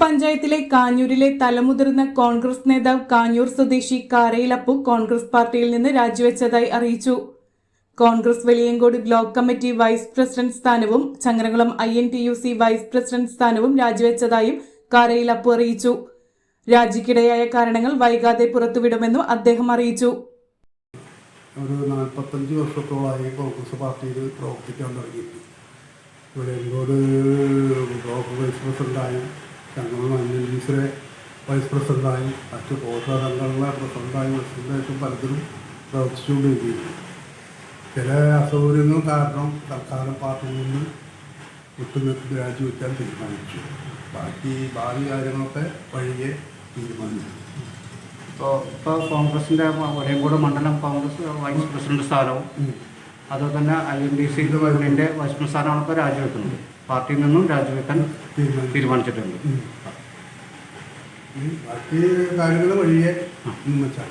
പഞ്ചായത്തിലെ കാഞ്ഞൂരിലെ തലമുതിർന്ന കോൺഗ്രസ് നേതാവ് കാഞ്ഞൂർ സ്വദേശി കാരയിലപ്പു കോൺഗ്രസ് പാർട്ടിയിൽ നിന്ന് രാജിവെച്ചതായി അറിയിച്ചു. Congress Veliyankode block committee vice president സ്ഥാനവും Changaramkulam I N T U C vice president സ്ഥാനവും രാജിവെച്ചതായും കാരയിലപ്പു അറിയിച്ചു. രാജിക്കിടയായ കാരണങ്ങൾ വൈകാതെ പുറത്തുവിടുമെന്നും അദ്ദേഹം അറിയിച്ചു. ഒരു നാൽപ്പത്തഞ്ച് വർഷത്തോളമായി കോൺഗ്രസ് പാർട്ടിയിൽ പ്രവർത്തിക്കാൻ തുടങ്ങിയിട്ട്. ഇവിടെ എങ്കോട് ബ്ലോക്ക് വൈസ് പ്രസിഡന്റായും ചങ്ങളം അന്വേഷിച്ചിലെ വൈസ് പ്രസിഡന്റായും മറ്റ് സംഘടനകളെ പ്രസിഡന്റായും പ്രസിഡന്റായിട്ടും പലതിലും പ്രവർത്തിച്ചുകൊണ്ടിരിക്കുന്നു. ചില അസൗകര്യങ്ങൾ കാരണം തൽക്കാലം പാർട്ടിയിൽ നിന്ന് വിട്ടുനിർത്തി രാജിവെക്കാൻ തീരുമാനിച്ചു. ബാക്കി ഭാവി കാര്യങ്ങളൊക്കെ വഴിയെ തീരുമാനിച്ചു. ഇപ്പോൾ ഇപ്പോൾ കോൺഗ്രസിന്റെ ഒരേകൂടെ മണ്ഡലം കോൺഗ്രസ് വൈസ് പ്രസിഡന്റ് സ്ഥാനവും അതുപോലെ തന്നെ ഐ എൻ ഡി സി യൂണിയന്റെ വൈസ് സ്ഥാനമാണ് ഇപ്പോൾ രാജിവെക്കുന്നത്. പാർട്ടിയിൽ നിന്നും രാജിവെക്കാൻ തീരുമാനിച്ചു. തീരുമാനിച്ചിട്ടുണ്ട്. ബാക്കി കാര്യങ്ങൾ വഴിയെ വെച്ചാൽ